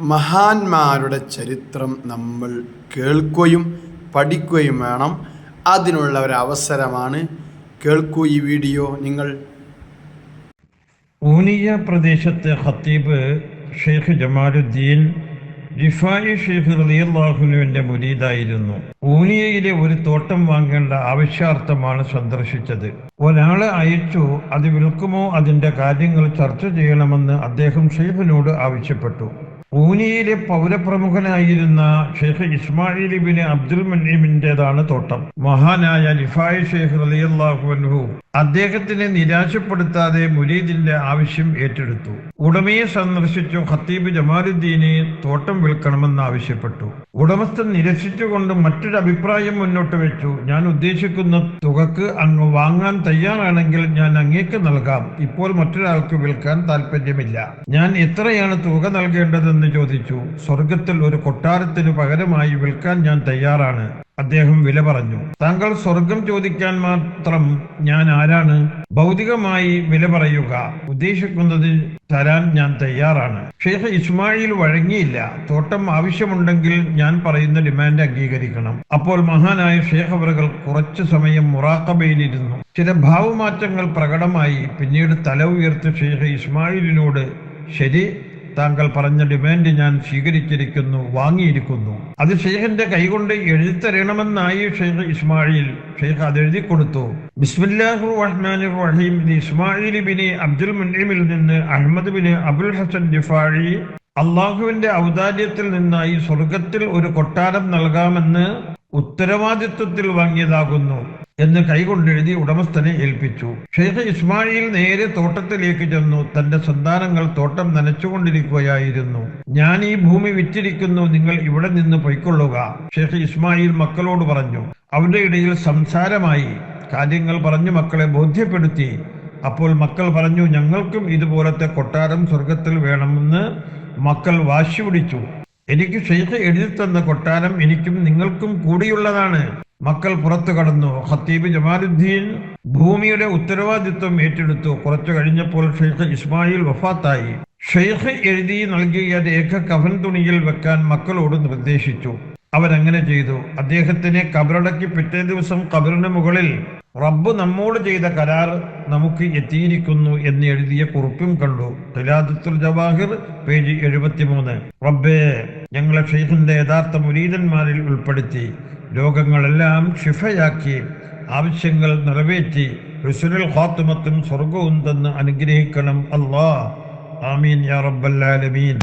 മഹാന്മാരുടെ ചരിത്രം നമ്മൾ കേൾക്കുകയും പഠിക്കുകയും വേണം. അതിനുള്ള ഒരു അവസരമാണ് കേൾക്കൂ ഈ വീഡിയോ. നിങ്ങൾ ഊനിയ പ്രദേശത്തെ ഖത്തീബ് ഷെയ്ഖ് ജമാലുദ്ദീൻ റിഫായി ഷെയ്ഖ് റളിയല്ലാഹുനുവിന്റെ മുരീദായിരുന്നു. ഊനിയയിലെ ഒരു തോട്ടം വാങ്ങേണ്ട ആവശ്യാർത്ഥമാണ് സന്ദർശിച്ചത്. ഒരാളെ അയച്ചു അത് വിൽക്കുമോ? അതിന്റെ കാര്യങ്ങൾ ചർച്ച ചെയ്യണമെന്ന് അദ്ദേഹം ഷെയ്ഖിനോട് ആവശ്യപ്പെട്ടു. ഊനിയയിലെ പൗരപ്രമുഖനായിരുന്ന ഷെയ്ഖ് ഇസ്മായിൽ ബിൻ അബ്ദുൽ മന്നീമിന്റെതാണ് തോട്ടം. മഹാനായ നിഫായ് ഷെയ്ഖ് അലിയല്ലാഹു അൻഹു അദ്ദേഹത്തിനെ നിരാശപ്പെടുത്താതെ മുരീദിന്റെ ആവശ്യം ഏറ്റെടുത്തു. ഉടമയെ സന്ദർശിച്ചു ഖത്തീബ് ജമാലുദ്ദീനെ തോട്ടം വിൽക്കണമെന്ന് ആവശ്യപ്പെട്ടു. ഉടമസ്ഥൻ നിരസിച്ചുകൊണ്ട് മറ്റൊരു അഭിപ്രായം മുന്നോട്ട് വെച്ചു. ഞാൻ ഉദ്ദേശിക്കുന്ന തുകക്ക് അങ്ങ് വാങ്ങാൻ തയ്യാറാണെങ്കിൽ ഞാൻ അങ്ങേക്ക് നൽകാം. ഇപ്പോൾ മറ്റൊരാൾക്ക് വിൽക്കാൻ താല്പര്യമില്ല ഞാൻ എത്രയാണ് തുക നൽകേണ്ടതെന്ന് ചോദിച്ചു. സ്വർഗത്തിൽ ഒരു കൊട്ടാരത്തിന് പകരമായി വിൽക്കാൻ ഞാൻ തയ്യാറാണ്. അദ്ദേഹം വില പറഞ്ഞു. താങ്കൾ സ്വർഗം ചോദിക്കാൻ മാത്രം ഞാൻ ആരാണ്? ഭൗതികമായി വില പറയുക. ഉദ്ദേശിക്കുന്നത് തരാൻ ഞാൻ തയ്യാറാണ്. ഷെയ്ഖ് ഇസ്മായിൽ വഴങ്ങിയില്ല. തോട്ടം ആവശ്യമുണ്ടെങ്കിൽ ഞാൻ പറയുന്ന ഡിമാൻഡ് അംഗീകരിക്കണം. അപ്പോൾ മഹാനായ ഷെയ്ഖ് അവറുകൾ കുറച്ചു സമയം മുറാക്കബയിലിരുന്നു ചില ഭാവമാറ്റങ്ങൾ പ്രകടമായി. പിന്നീട് തല ഉയർത്തി ഷെയ്ഖ് ഇസ്മായിലിനോട് ശരി താങ്കൾ പറഞ്ഞ ഡിമാൻഡ് ഞാൻ സ്വീകരിച്ചിരിക്കുന്നു വാങ്ങിയിരിക്കുന്നു. അത് ഷെയ്ഖിന്റെ കൈകൊണ്ട് എഴുതിത്തരണമെന്നായി ഷെയ്ഖ് ഇസ്മായിൽ ഷെയ്ഖ് അത് എഴുതി കൊടുത്തു. ബിസ്മില്ലാഹു റഹ്മാൻ റഹീം. ഇസ്മായിൽ അബ്ദുൽ മുന്നീമിൽ നിന്ന് അഹമ്മദ് ബിന് അബുൽ ഹസൻ ജിഫാഴി അള്ളാഹുവിന്റെ ഔദാര്യത്തിൽ നിന്നായി സ്വർഗത്തിൽ ഒരു കൊട്ടാരം നൽകാമെന്ന് ഉത്തരവാദിത്വത്തിൽ വാങ്ങിയതാകുന്നു. എന്ന് കൈകൊണ്ടെഴുതി ഉടമസ്ഥനെ ഏൽപ്പിച്ചു. ഷെയ്ഖ് ഇസ്മായിൽ നേരെ തോട്ടത്തിലേക്ക് ചെന്നു. തന്റെ സന്താനങ്ങൾ തോട്ടം നനച്ചുകൊണ്ടിരിക്കുകയായിരുന്നു. ഞാൻ ഈ ഭൂമി വിറ്റിരിക്കുന്നു. നിങ്ങൾ ഇവിടെ നിന്ന് പൊയ്ക്കൊള്ളുക ഷെയ്ഖ് ഇസ്മായിൽ മക്കളോട് പറഞ്ഞു. അവരുടെ ഇടയിൽ സംസാരമായി. കാര്യങ്ങൾ പറഞ്ഞു മക്കളെ ബോധ്യപ്പെടുത്തി. അപ്പോൾ മക്കൾ പറഞ്ഞു ഞങ്ങൾക്കും ഇതുപോലത്തെ കൊട്ടാരം സ്വർഗത്തിൽ വേണമെന്ന് മക്കൾ വാശി പിടിച്ചു. എനിക്ക് ഷെയ്ഖ് എഴുതി തന്ന കൊട്ടാരം എനിക്കും നിങ്ങൾക്കും കൂടിയുള്ളതാണ്. മക്കൾ പുറത്തു കടന്നു. ഖത്തീബ് ജമാലുദ്ദീൻ ഭൂമിയുടെ ഉത്തരവാദിത്വം ഏറ്റെടുത്തു. കുറച്ചു കഴിഞ്ഞപ്പോൾ ഷെയ്ഖ് ഇസ്മായിൽ വഫാത്തായി. ഷെയ്ഖ് എഴുതി നൽകിയ രേഖ കഫൻ തുണിയിൽ വെക്കാൻ മക്കളോട് നിർദ്ദേശിച്ചു. അവരങ്ങനെ ചെയ്തു. അദ്ദേഹത്തിനെ കബറടക്കി പിറ്റേ ദിവസം കബറിന് മുകളിൽ റബ്ബ് നമ്മോട് ചെയ്ത കരാർ നമുക്ക് എത്തിയിരിക്കുന്നു എന്ന് എഴുതിയ കുറിപ്പും കണ്ടു. തുലാദത്തുൽ ജവാഹിർ പേജ് എഴുപത്തിമൂന്ന്. റബ്ബേ ഞങ്ങളെ ഷെയ്ഖിന്റെ യഥാർത്ഥ മുരീതന്മാരിൽ ഉൾപ്പെടുത്തി. രോഗങ്ങളെല്ലാം ക്ഷിഫയാക്കി ആവശ്യങ്ങൾ നിറവേറ്റി ഹുസുനുൽ ഖാത്തുമത്തും സ്വർഗവും തന്ന് അനുഗ്രഹിക്കണം. അല്ലാ ആമീൻ യാ റബ്ബൽ ആലമീൻ.